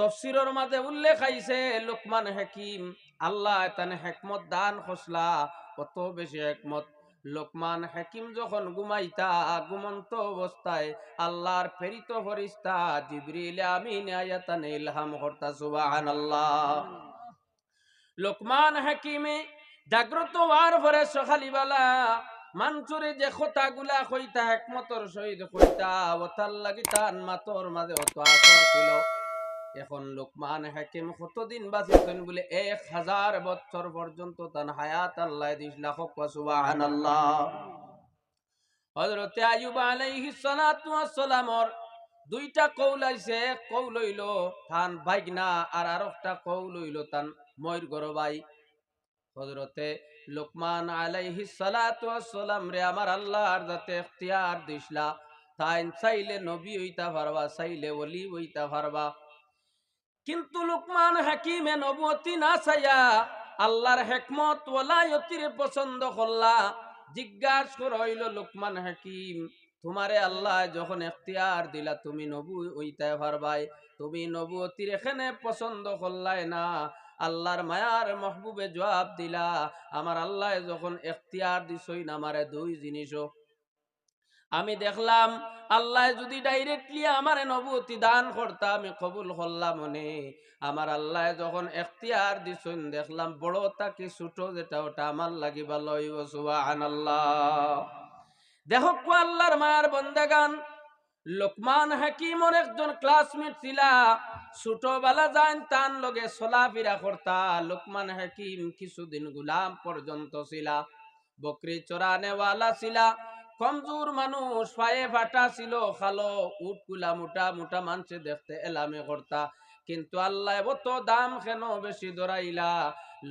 তফসিরের মাঝে উল্লেখ আইছে, লোকমান হাকিম, আল্লাহ তানে হেকমত দান খসলা, কত বেশি হেকমত। লোকমান হাকিম যখন ঘুমাইতা, ঘুমন্ত অবস্থায় আল্লাহর প্রেরিত ফরিস্তা জিবরিল আমিন আয়াতানে ইলহাম করতা, সুবহানাল্লাহ। লোকমান হাকিমে জাগ্রত হওয়ার পরে সকালিবেলা মানুষরে যে কথাগুলা কইতা একমতর সহিত কইতা ওতার লাগি তান মাতর মাঝে অত আসর ছিল। এখন লোকমান হাকিম কতদিন বাঁচিতেন বলে, এক হাজার বছর পর্যন্ত তান হায়াত আল্লাহ দিস লাখ আল্লাহ হজরতে আয়ুব আলাইহিস সালাতু ওয়াস সালামর দুইটা কৌল আইছে কৌল হইল তান বাইগনা আর আরেকটা কৌল হইল তান ময়ূর গরবাই। হজরতে লোকমান আলাইহি সালাতু সালাম রে, আমার আল্লাহর যাতে ইখতিয়ার দিসলা তাই চাইলে নবী হইতা পারবা, চাইলে ওলি হইতা পারবা। কিন্তু লোকমান হাকিমে নবতি না চাইয়া আল্লাহর হেকমত ওলায়তিরে পছন্দ করলা। জিজ্ঞাসা কর, হইল লোকমান হাকিম, তোমারে আল্লাহ যখন এখতিয়ার দিলা, তুমি নবু হইতে পারবাই তুমি নবুতির এখানে পছন্দ করলাই না। আল্লাহর মায়ার মহবুবে জবাব দিলা। আমার আল্লাহ যখন এখতিয়ার দিছই না আমারে দুই জিনিসও আমি দেখলাম, আল্লাহ যদি ডাইরেক্টলি আমার নবুতি দান করতা, আমি কবুল করলাম মনে আমার আল্লাহ যখন এখতিয়ার দিছুন, দেখলাম বড় তাকে ছোট, যেটা ওটা আমার লাগিবা লইব সুবাহান আল্লাহ দেখো কো আল্লাহর মায়ার বন্দাগান। লোকমান হাকিমর একজন ক্লাসমেট ছিলা, ছোটবেলা যান তান লগে চলাফেরা করতা। লোকমান হাকিম কিছুদিন গুলাম পর্যন্ত ছিলা, বকরি চড়ানেওয়ালা ছিলা। কমজোর মানুষ, পায়ে ফাটা ছিল, খালো, উট কুলা মোটা মোটা মানুষে দেখতে, এলামে করতা কিন্তু আল্লাহ অত দাম কেন বেশি দরাইলা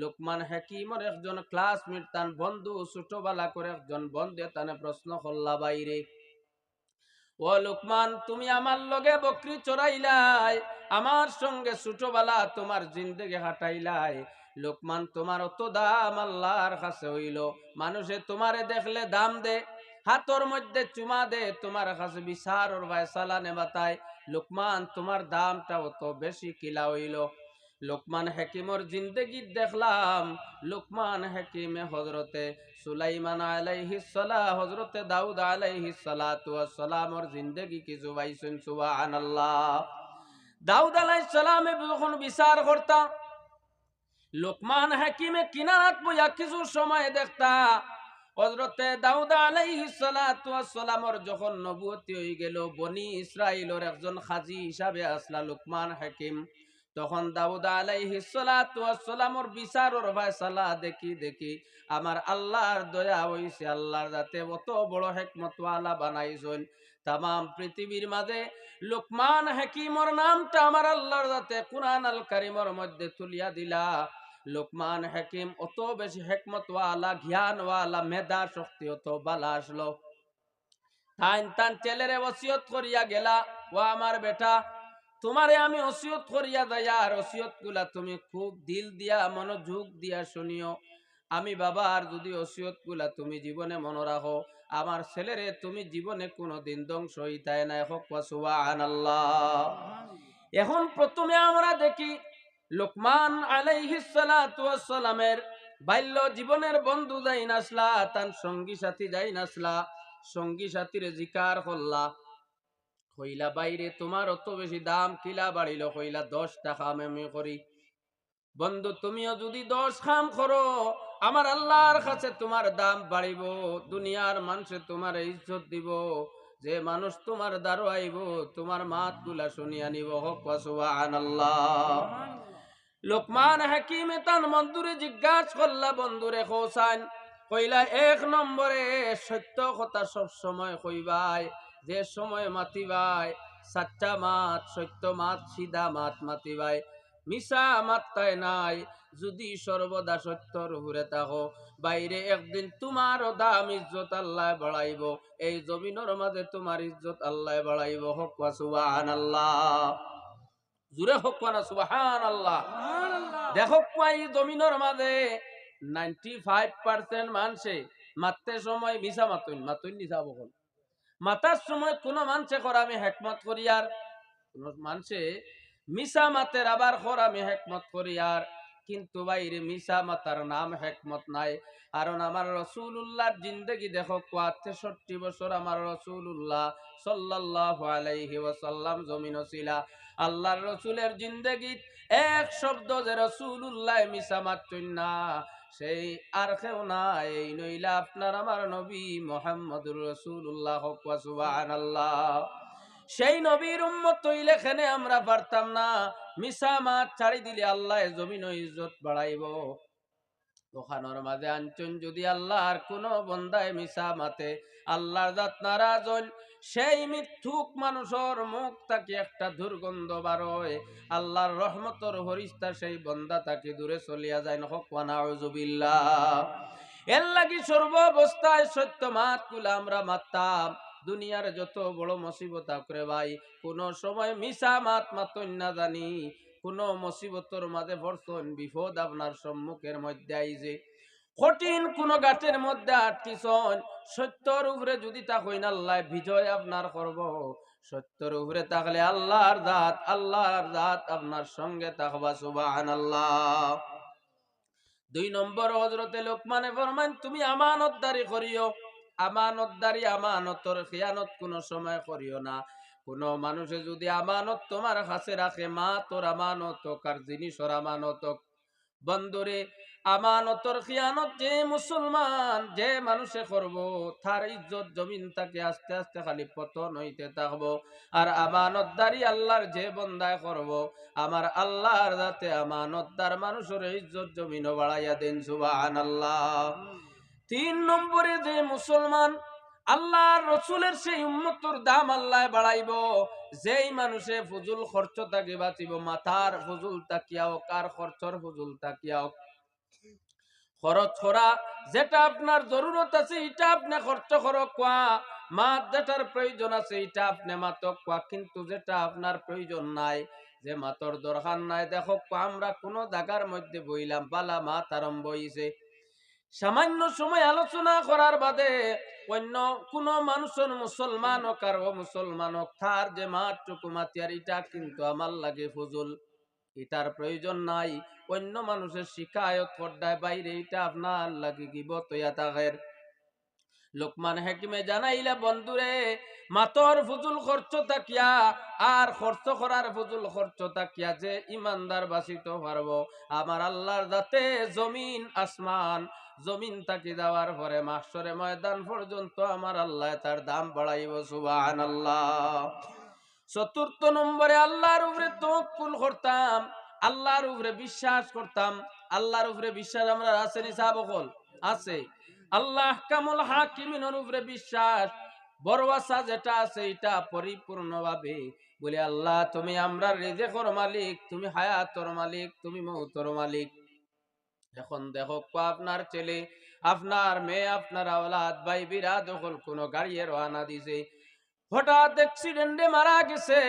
লোকমান হাকিমর একজন ক্লাসমেট তান বন্ধু, ছোটবেলা করে একজন বন্ধে তানে প্রশ্ন করলা বাইরে ও লোকমান, তুমি আমার লগে বকরি চড়াইলাই, আমার সঙ্গে ছোটবেলা তোমার জিন্দগি হাঁটাইলাই। লোকমান, তোমার অত দাম আল্লাহর কাছে হইল। মানুষে তোমারে দেখলে দাম দে। হাতর মধ্যে চুমা দে, তোমার কাছে বিচার ওর ভাই সালানে বাতায় লোকমান, তোমার দামটা অত বেশি কিলা হইল। লোকমান হাকিমর জিন্দগি দেখলাম। লোকমান হাকিমে হজরতে সুলাইমান আলাইহি সালাহ হজরতে দাউদ আলাইহি সালাতু সালামর জিন্দগি কি জুবাইছেন সুবহানাল্লাহ। দাউদ আলাইহিস সালামে যখন বিচার করতা, লোকমান হাকিমে কিনারাত বইয়া কিছু সময় দেখতা হজরতে দাউদ আলাইহিস সালাতু ওয়াস যখন নবুয়তি হয়ে গেল, বনি ইসরাইলের একজন খাজি হিসাবে আসলা লোকমান হাকিম। তখন দাউদ আলাইহিস সালাতু ওয়াস সালামর বিচারর ফয়সালা দেখি দেখি আমার আল্লাহর দয়া হইছে, আল্লাহর যাতে অত বড় হেকমতওয়ালা বানাইছেন। তাম পৃথিবীর মাঝে লোকমান হাকিমর নামটা আমার আল্লাহর যাতে কুরআন আল কারিমর মধ্যে তুলিয়া দিলা। লোকমান হাকিম অত বেশি হেকমতওয়ালা, জ্ঞানওয়ালা, মেধা শক্তি অত বালা আসলো। তাইন তান ছেলেরে ওসিয়ত করিয়া গেলা, ও আমার বেটা, তোমারে আমি ওসিয়ত করিয়া দেয়া আর ওসিয়তগুলা তুমি খুব দিল দিয়া, মনোযোগ দিয়া শুনিও। আমি বাবা আর যদি ওসিয়তগুলা তুমি জীবনে মনে রাখো, আমার ছেলেরে তুমি জীবনে কোনো দিন ধ্বংস হইতায় না। হোক আল্লাহ এখন প্রথমে আমরা দেখি লোকমান আলাইহিস সালামের বাল্য জীবনের বন্ধু যাই নাসলা, তার সঙ্গী সাথী যাই নাসলা, সঙ্গী সাথীর জিকার করলা কইলা বাইরে তোমার অত বেশি দাম কিলা বাড়িল কইলা দশ টাকা আমি করি। বন্ধু, তুমিও যদি দশ খাম করো, আমার আল্লাহর কাছে তোমার দাম বাড়িব, দুনিয়ার মানুষে তোমার ইজ্জত দিব। যে মানুষ তোমার দ্বারো আইব তোমার মাতগুলা শুনিয়া নিব। হক আল্লাহ লোকমান হাকিমে তান বন্ধুরে জিজ্ঞাসা করলা, বন্ধুরে খোসান কইলা, এক নম্বরে সত্য কথা সব সময় কইবাই, যে সময় মাতিবাই সাচ্চা মাত সত্য মাত, সিধা মাত মাতিবাই মিশা মাত্তায় নাই, যদি সর্বদা সত্যর ঘুরে থাকো, বাইরে একদিন তোমার দাম ইজ্জত আল্লাহ বাড়াইব, এই জমিনের মাঝে তোমার ইজ্জত আল্লাহ বাড়াইব, হক আল্লাহ জুড়ে হোক না সুবাহান আল্লাহ দেখো এই জমিনের মাঝে নাইনটি ফাইভ পার্সেন্ট মানুষে মারতে সময় মিশা মাতুন মাতুন নিশা বকল মাতার সময় কোন মানুষে করে আমি হেকমত করি আর কোন মানুষে মিশা মাতের আবার আমি হেকমত করি আর। কিন্তু বাইরে মিসা মাতার নাম হেকমত নাই। কারণ আমার রসুল্লাহর জিন্দগি দেখো তেষট্টি বছর আমার রসুল্লাহ সাল্লাল্লাহু আলাইহি ওয়াসাল্লাম জমিন ছিলা। আল্লাহর রসুলের জিন্দগি এক শব্দ যে রসুল্লাহ মিসা মাতুন না। সেই আর কেউ নাই, এই নইলা আপনার আমার নবী মোহাম্মদুর রসুল্লাহ আল্লাহ সেই নবীর উম্মত তৈলে খেনে আমরা পারতাম না। মিসা মাছ ছাড়ি দিলে আল্লাহ জমিন ইজ্জত বাড়াইব। ওখানোর মাঝে আনচন যদি আল্লাহর কোন বন্দায় মিসা মাতে আল্লাহর জাত নারাজ সেই মিথ্যুক মানুষের মুখ তাকে একটা দুর্গন্ধ বারোয় আল্লাহর রহমতর হরিস্তা সেই বন্দা তাকে দূরে চলিয়া যায় নকবানাউজুবিল্লাহ এর লাগি সর্ব অবস্থায় সত্য মাত আমরা মারতাম দুনিয়ার যত বড় মুসিবত করে ভাই, কোন সময় মিশা মাত মাতন না জানি। কোন মুসিবতর মাঝে ভরসন বিপদ আপনার সম্মুখের মধ্যে আইছে কঠিন কোন গাছের মধ্যে আটকিছন সত্যর উপরে যদি তা হইন আল্লাহ বিজয় আপনার করব। সত্যর উপরে থাকলে আল্লাহর দাঁত আল্লাহর দাঁত আপনার সঙ্গে থাকবা সুবাহান আল্লাহ দুই নম্বর হজরতে লোকমানে ফরমান তুমি আমানতদারি করিও। আমানতদারি আমানতর খেয়ানত কোনো সময় করিও না। কোন মানুষে যদি আমানত তোমার কাছে রাখে, মা তোর আমানত কার জিনিসর আমানত বন্ধুরে, আমানতর খিয়ানত যে মুসলমান, যে মানুষে করব, তার ইজ্জত জমিন তাকে আস্তে আস্তে খালি পতন হইতে থাকব। আর আমানতদারি আল্লাহর যে বন্দায় করব, আমার আল্লাহর যাতে আমানতদার মানুষের ইজ্জত জমিন বাড়াইয়া দেন সুবাহান আল্লাহ তিন নম্বরে যে মুসলমান আল্লাহর রসুলের সেই উম্মতর দাম আল্লাহ বাড়াইব, যেই মানুষে ফুজুল খরচ তাকে বাঁচিব, মাথার ফুজুল তাকিয়াও কার খরচর ফুজুল তাকিয়াও খরচ করা যেটা আপনার জরুরত আছে, এটা আপনি খরচ করো কোয়া, মাত যেটার প্রয়োজন আছে, এটা আপনি মাতক কোয়া। কিন্তু যেটা আপনার প্রয়োজন নাই, যে মাতর দরকার নাই, দেখো আমরা কোনো জায়গার মধ্যে বইলাম, বালা মাত আরম্ভ হইছে। সামান্য সময় আলোচনা করার বাদে অন্য কোন মানুষের মুসলমান হোক আর মুসলমান হোক, তার যে মাতটুকু মাতিয়ার এটা কিন্তু আমার লাগে ফজল। এটার প্রয়োজন নাই। অন্য মানুষের শিকায়ত করদায় বাইরে, এটা আপনার লাগে গিবত হইয়া থাকের লোকমান হাকিমে জানাইলে, বন্ধুরে, মাতর ফুজুল খরচ তাকিয়া, আর খরচ করার ফুজুল খরচ তাকিয়া যে ইমানদার বাসিত পারব। আমার আল্লাহর যাতে জমিন, আসমান জমিন তাকি দেওয়ার পরে মাসরে ময়দান পর্যন্ত আমার আল্লাহ তার দাম বাড়াইব সুবাহান আল্লাহ চতুর্থ নম্বরে আল্লাহর উপরে তকুল করতাম, আল্লাহর উপরে বিশ্বাস করতাম, আল্লাহর উপরে বিশ্বাস আমরা আছে নি সাবকল আছে। আল্লাহ কামুল হাকিমিনের উপরে বিশ্বাস আশা যেটা আছে এটা পরিপূর্ণভাবে বলে, আল্লাহ তুমি আমরা রেজেকর মালিক, তুমি হায়াতর মালিক, তুমি মৌতর মালিক। এখন দেখো আপনার ছেলে, আপনার মেয়ে, আপনার আওলাদ, ভাই বিরা যখন কোনো গাড়িয়ে রওনা দিছে। হঠাৎ অ্যাক্সিডেন্টে মারা গেছে।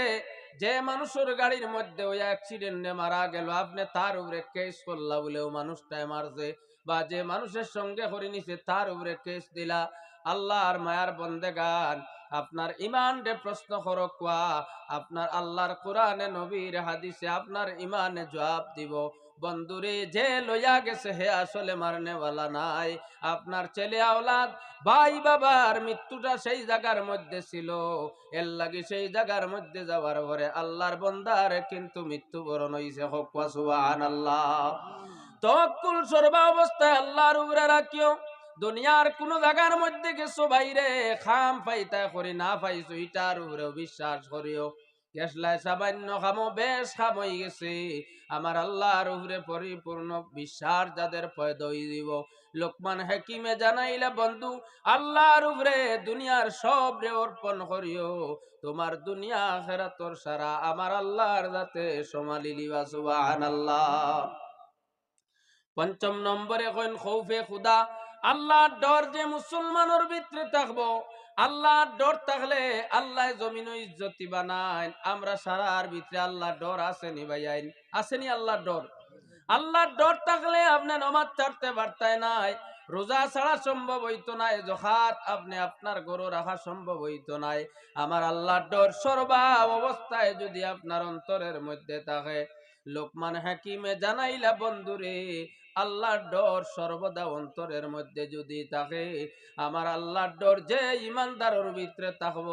যে মানুষের গাড়ির মধ্যে ওই অ্যাক্সিডেন্টে মারা গেল, আপনি তার উপরে কেস করলা বলেও মানুষটাই মারছে বা যে মানুষের সঙ্গে করে নিছে তার উপরে কেস দিলা। আল্লাহর মায়ার বন্দেগান, আপনার ইমান রে প্রশ্ন করো কোয়া, আপনার আল্লাহর কোরআনে, নবীর হাদিসে আপনার ইমানে জবাব দিব। বন্ধুরে, যে লইয়া গেছে হে আসলে মারনেওয়ালা নাই। আপনার ছেলে আওলাদ, ভাই বাবার মৃত্যুটা সেই জায়গার মধ্যে ছিল। এর লাগি সেই জায়গার মধ্যে যাওয়ার পরে আল্লাহর বন্দার কিন্তু মৃত্যুবরণ হইছে। সুবাহান আল্লাহ তকুল সর্বা অবস্থায় আল্লাহর উপরে রাখিও। দুনিয়ার কোন জায়গার মধ্যে গেছো বাইরে খাম পাইতা করি না পাইছো ইটার উপরে বিশ্বাস করিও। আমার আল্লাহর উপরে পরিপূর্ণ বিশ্বাস যাদের দিব। লোকমান জানাইলে, বন্ধু, আল্লাহর উপরে দুনিয়ার সব রে অর্পণ করিও। তোমার দুনিয়া খেরাতর সারা। আমার আল্লাহর যাতে সমালি লিবা সুবাহান আল্লাহ পঞ্চম নম্বরে কইন, খৌফে খুদা আল্লাহর ডর যে মুসলমানের ভিতরে থাকব, আল্লাহর ডর থাকলে আল্লাহ জমিন ইজ্জতি বানায়। আমরা সারার ভিতরে আল্লাহর ডর আসেনি ভাই আইন? আসেনি আল্লাহর ডর? আল্লাহর ডর থাকলে আপনি নমাজ ছাড়তে পারতাই নাই, রোজা ছাড়া সম্ভব হইতো নাই জখাত আপনি আপনার গরু রাখা সম্ভব হইতো নাই। আমার আল্লাহর ডর সর্বা অবস্থায় যদি আপনার অন্তরের মধ্যে থাকে, লোকমান হাকিমে জানাইলা, বন্ধুরে আল্লাহর ডর সর্বদা অন্তরের মধ্যে যদি থাকে, আমার আল্লাহর ডর যে ইমানদারের ভিতরে থাকব,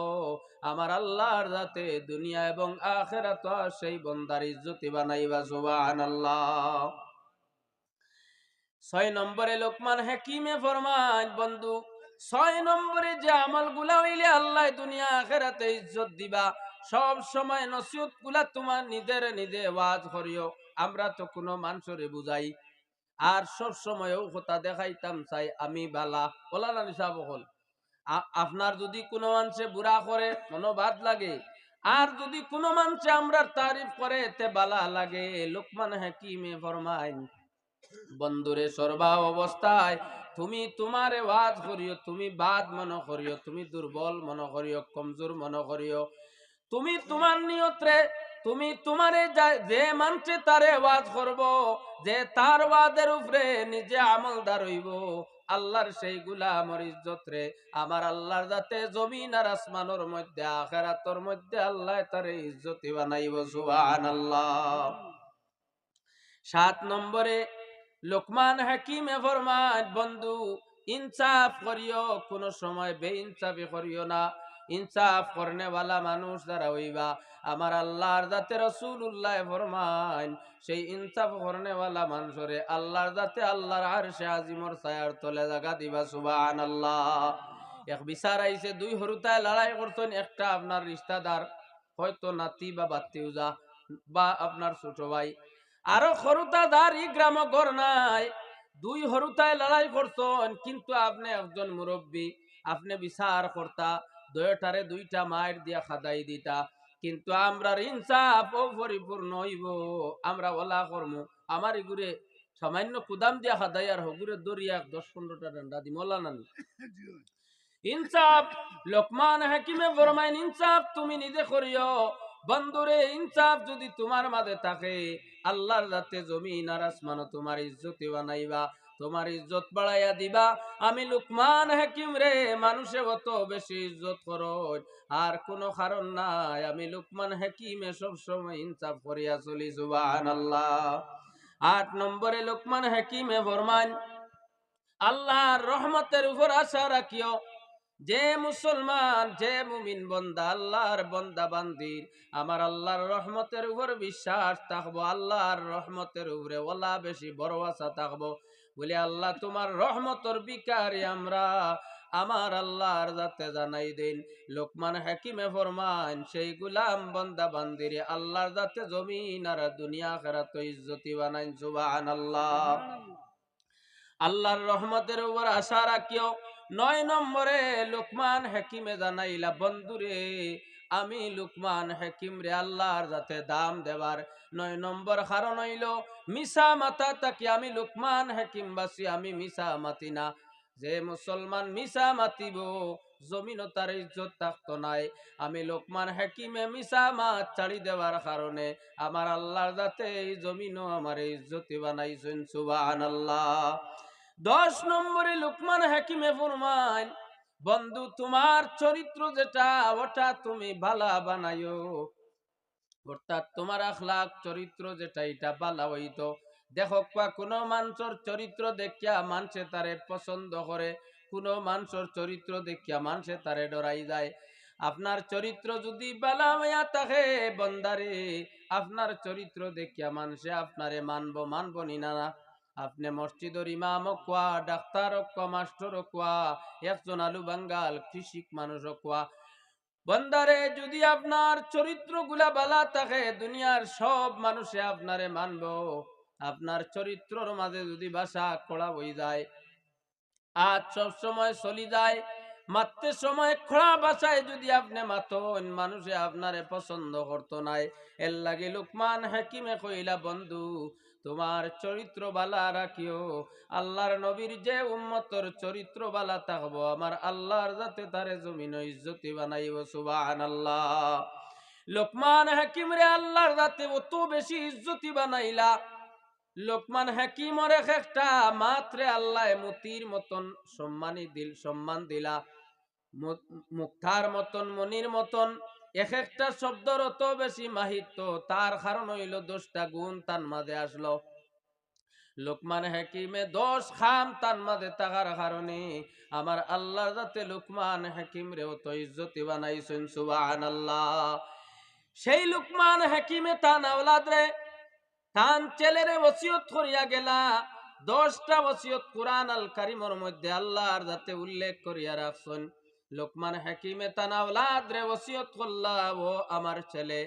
আমার আল্লাহর যাতে দুনিয়া এবং আখেরাত সেই বন্দার ইজ্জতি বানাইবা, সুবহানাল্লাহ। ছয় নম্বরে লোকমান হাকিমে ফরমান, বন্ধু, ছয় নম্বরে যে আমলগুলা হইলে আল্লাহ দুনিয়া আখেরাতে ইজ্জত দিবা, সব সময় নসিহতগুলা তোমার নিজের নিজে ওয়াজ করিও, আমরা তো কোনো মানুষরে বুঝাই আর সব সময়ও কথা দেখাইতাম চাই আমি বালা। বলা না নিশা বকল আপনার যদি কোনো মানুষে বুড়া করে মনোবাদ লাগে। আর যদি কোনো মানুষে আমরা তারিফ করে তে বালা লাগে। লোকমান হাকিমে ফরমাইন বন্ধুরে সর্বা অবস্থায়, তুমি তোমারে ওয়াজ করিও, তুমি বাদ মনে করিও, তুমি দুর্বল মনে করিও, কমজোর মনে করিও। তুমি তোমার নিয়ত্রে তুমি তোমারে যে মানছে তারে ওয়াজ করব, যে তার ওয়াদের উপরে নিজে আমলদার হইব। আল্লাহর সেই গুলামর ইজ্জত রে আমার আল্লাহর যাতে জমিন আর আসমানোর মধ্যে, আখেরাতর মধ্যে আল্লাহ তারে ইজ্জতি বানাইব, সুবহানাল্লাহ। সাত নম্বরে, লোকমান হাকিমে ফরমান, বন্ধু, ইনসাফ করিও, কোন সময় বেইনসাফি করিও না। ইনসাফ করনে বালা মানুষ যারা হইবা আমার আল্লাহর জাতে রসুল্লাহ ফরমান সেই ইনসাফ করনেওয়ালা মানুষরে আল্লাহর জাতে আল্লাহর আর সে আজিমর ছায়ার তলে জাগা দিবা সুবান আল্লাহ এক বিচার আইছে, দুই হরুতায় লড়াই করতেন একটা আপনার রিস্তাদার হয়তো নাতি বা বাত্তিউজা বা আপনার ছোট ভাই। আরও হরুতা দার ই গ্রাম গর নাই, দুই হরুতায় লড়াই করছেন, কিন্তু আপনি একজন মুরব্বী, আপনি বিচার করতা দয়টারে দুইটা মায়ের দিয়া খাদাই দিতা। কিন্তু আমরা ইনসাফ ও পরিপূর্ণ হইব। আমরা ওলা কর্ম। আমার ইগুরে সামান্য কুদাম দিয়া খাদাই আর হগুরে দরিয়া দশ পনেরোটা ডান্ডা দি মলা নানি ইনসাফ, লোকমান হাকিমে ফরমাইন, ইনসাফ তুমি নিজে করিও। বন্ধুরে, ইনসাফ যদি তোমার মাঝে থাকে, আল্লাহর যাতে জমিন আর আসমান তোমার ইজ্জতি বানাইবা তোমার ইজ্জত বাড়াইয়া দিবা। আমি লুকমান হাকিম রে, মানুষে অত বেশি ইজ্জত করো আর কোনো কারণ নাই, আমি লুকমান হাকিমে সব সময় ইনসাফ করিয়া চলি, সুবহানাল্লাহ। আট নম্বরে লুকমান হাকিমে ফরমান আল্লাহর রহমতের উপর আশা রাখিও, যে মুসলমান, যে মুমিন বন্দা, আল্লাহর বন্দা বান্দির। আমার আল্লাহর রহমতের উপর বিশ্বাস থাকব, আল্লাহর রহমতের উপরে ওলা বেশি আশা থাকব। বলে আল্লাহ তোমার রহমতর বিকারি আমরা। আমার আল্লাহর যাতে জানাই দিন। লোকমান হাকিমে ফরমান সেই গুলাম বন্দা বান্দিরে আল্লাহর যাতে জমিন আর দুনিয়া খেরাত ইজ্জতি বানাইন আল্লাহ আল্লাহর রহমতের উপর আশা রাখিও নয় নম্বরে লোকমান হাকিমে জানাইলা, বন্ধুরে, আমি লুকমান হাকিম রে আল্লাহর যাতে দাম দেবার নয় নম্বর কারণ হইল মিসা মাতা তাকে আমি লুকমান হাকিম বাসি, আমি মিসা মাতি না। যে মুসলমান মিসা মাতিব জমিন তার ইজ্জত থাকতো নাই। আমি লোকমান হাকিমে মিসা মাত ছাড়ি দেওয়ার কারণে আমার আল্লাহর যাতে এই জমিনও আমার ইজ্জতি বানাইছেন সুবাহ আল্লাহ দশ নম্বরে লুকমান হাকিমে ফরমান, বন্ধু, তোমার চরিত্র যেটা, ওটা তুমি ভালা বানাইও অর্থাৎ তোমার আখলাক চরিত্র যেটা, এটা বালা হইতো। দেখো কোনো মানুষের চরিত্র দেখিয়া মানুষে তারে পছন্দ করে, কোনো মানুষের চরিত্র দেখিয়া মানুষে তারে ডরাই যায়। আপনার চরিত্র যদি বালা হইয়া থাকে, বন্দারে, আপনার চরিত্র দেখিয়া মানুষে আপনারে মানবো মানবো নি না না। আপনি মসজিদর ইমাম কোয়া, ডাক্তার কোয়া, মাস্টর কোয়া, একজন আলু বাঙ্গাল, কৃষিক মানুষ কোয়া। বন্দারে, যদি আপনার চরিত্রগুলা বালা থাকে, দুনিয়ার সব মানুষে আপনারে মানব। আপনার চরিত্রর মাঝে যদি বাসা কড়া বই যায়, আজ সব সময় চলি যায়, মারতে সময় খোড়া বাসায় যদি আপনি মাতন, মানুষে আপনারে পছন্দ করতো নাই। এর লাগে লুকমান হাকিমে কইলা, বন্ধু তোমার চরিত্র বালা রাখিও। আল্লাহর নবীর যে উম্মতর চরিত্র বালা থাকব আমার আল্লাহর যাতে তারে জমিন ইজ্জতি বানাইব সুবান আল্লাহ লোকমান হাকিম রে আল্লাহর যাতে অত বেশি ইজ্জতি বানাইলা। লোকমান হাকিমর এক একটা মাত্রে আল্লাহ মতির মতন সম্মানী দিল, সম্মান দিলা। মুক্তার মতন, মনির মতন। এক একটা শব্দর অত বেশি মাহিত্য, তার কারণ হইল দশটা গুণ তার মাঝে আসলো। লোকমান হাকিমে দশ খাম তার মাঝে থাকার কারণে আমার আল্লাহর যাতে লোকমান হাকিম রে অত ইজ্জতি বানাইছেন সুবাহ আল্লাহ সেই লোকমান হাকিমে তান আওলাদ রে, তান ছেলেরে ওসিয়ত করিয়া গেলা। দশটা ওসিয়ত কোরআন আল কারিমর মধ্যে আল্লাহর যাতে উল্লেখ করিয়া রাখছেন। লোকমান হাকিমে তান আওলাদ রে ওসিয়ত করলা ও আমার ছেলে।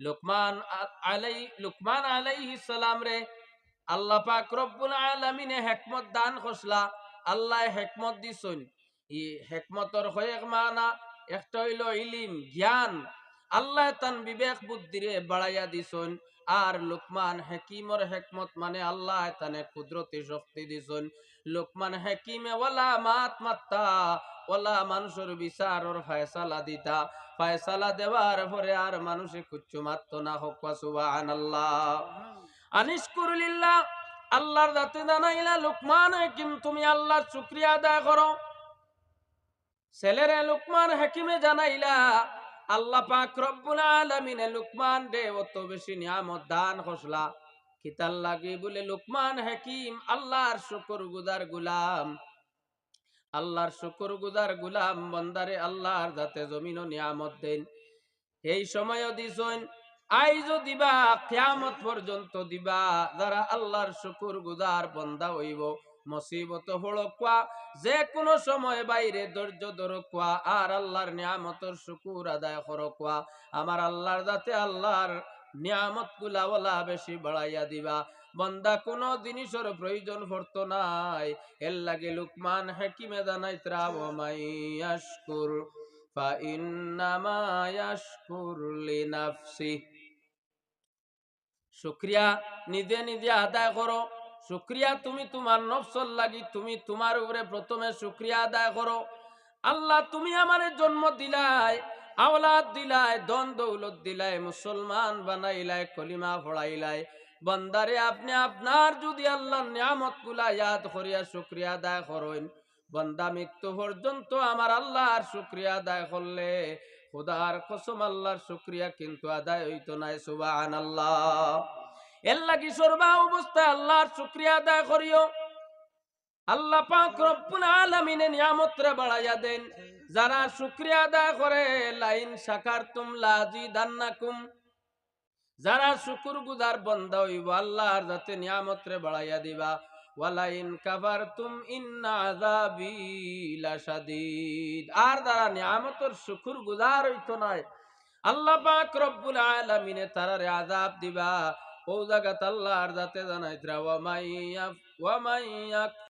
লোকমান লোকমান আলাইহিস সালাম রে, আল্লাহ পাক রব্বুল আলামিনে হেকমত দান খসলা। আল্লাহ হেকমত দিছুন ই হেকমতর হয়েক মানা, একটা হইল ইলিম, জ্ঞান। আল্লাহ তান বিবেক বুদ্ধিরে বাড়াইয়া দিছুন, আর লোকমান হেকিমর হেকমত মানে আল্লাহ তানে কুদরতি শক্তি দিছুন। লোকমান হেকিমে ওয়ালা মাত মাত্তা ওলা মানুষের বিচারর ফায়সালা দিতা। ফায়সালা দেওয়ার পরে আর মানুষে কুচ্ছু মাত্ত না হোক সুবহানাল্লাহ। আনিশকুরুলিল্লাহ আল্লাহর দাতে জানাইলা লোকমান হাকিম, তুমি আল্লাহর শুকরিয়া আদায় করো। ছেলেরে লোকমান হাকিমে জানাইলা আল্লাহ পাক রব্বুল আলামিনে লুকমান রে, অত বেশি নিয়ামত দান খসলা। কিতাল লাগি বলে লুকমান হাকিম, আল্লাহর শুকর গুদার গুলাম। আল্লাহর শুকর গুদার গুলাম, বন্দারে আল্লাহর যাতে জমিন নিয়ামত দেন। এই সময়ও দিছন, আইজও দিবা, কিয়ামত পর্যন্ত দিবা, যারা আল্লাহর শুকুর গুদার বন্দা হইব। মুসিবত হলো কোয়া। যে কোনো সময় বাইরে ধৈর্য ধরো কোয়া। আর আল্লাহর নিয়ামতর শুকুর আদায় করো কোয়া। আমার আল্লাহর দাতে আল্লাহর নিয়ামত গুলাওয়ালা বেশি বাড়াইয়া দিবা। বন্দা, কোন জিনিসের প্রয়োজন পড়তো নাই। এর লাগে লুকমান হাকিমে দানাই ত্রাব মাইয়াশকুর ফা ইন্নামা ইয়াশকুর লিনাফসি। নিজে নিজে আদায় করো। শুক্রিয়া তুমি তোমার নফসল লাগি তুমি তোমার উপরে প্রথমে শুক্রিয়া আদায় করো। আল্লাহ তুমি আমার জন্ম দিলাই, আওলাদ দিলাই দন দৌলত দিলাই, মুসলমান বানাইলাই, কলিমা পড়াইলাই বন্দারে, আপনি আপনার যদি আল্লাহর নিয়ামতগুলা ইয়াদ করিয়া শুক্রিয়া আদায় করেন, বন্দা মৃত্যু পর্যন্ত আমার আল্লাহর শুক্রিয়া আদায় করলে খুদার কসম আল্লাহর শুক্রিয়া কিন্তু আদায় হইতো নাই সুবাহান আল্লাহ এর লাগি সর্বা অবস্থায় আল্লাহর শুক্রিয়া আদায় করিও। আল্লাহ পাক রব্বুল আলামিনে নিয়ামত রে বাড়াইয়া দেন। যারা শুক্রিয়া আদায় করে, লাইন শাকারতুম লাজিদান্নাকুম যারা শুকুর গুজার বন্ধ হইব, আল্লাহর যাতে নিয়ামত রে বাড়াইয়া দিবা। ওয়ালাইন কাবারতুম ইন্না আযাবি লাশাদীদ। আর যারা নিয়ামতর শুকুর গুজার হইতো নাই, আল্লাহ পাক রব্বুল আলামিনে তারারে আযাব দিবা। ও জায়গাত আল্লাহর যাতে জানাইতরা ওয়া মাইয়া ওয়া মাইয়া